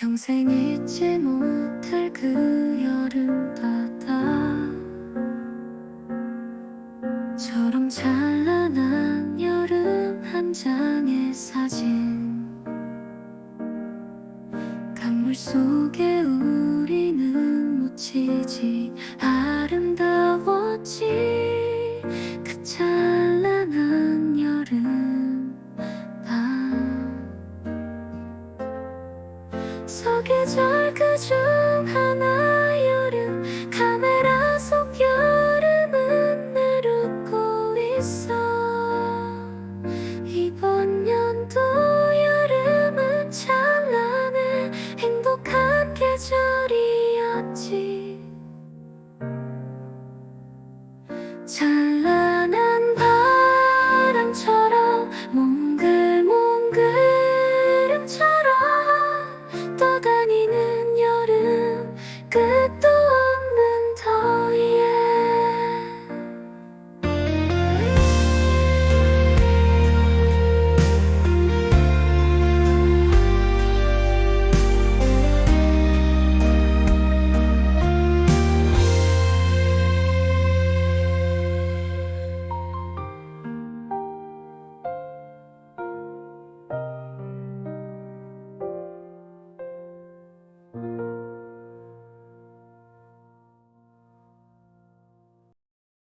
평생 잊지 못할 그 여름 바다. 처럼 찬란한 여름 한 장의 사진. 강물 속에 우리는 서계절 그중 하나 여름 카메라 속 여름은 날 웃고 있어. 이번 연도 여름은 찬란해 행복한 계절이었지.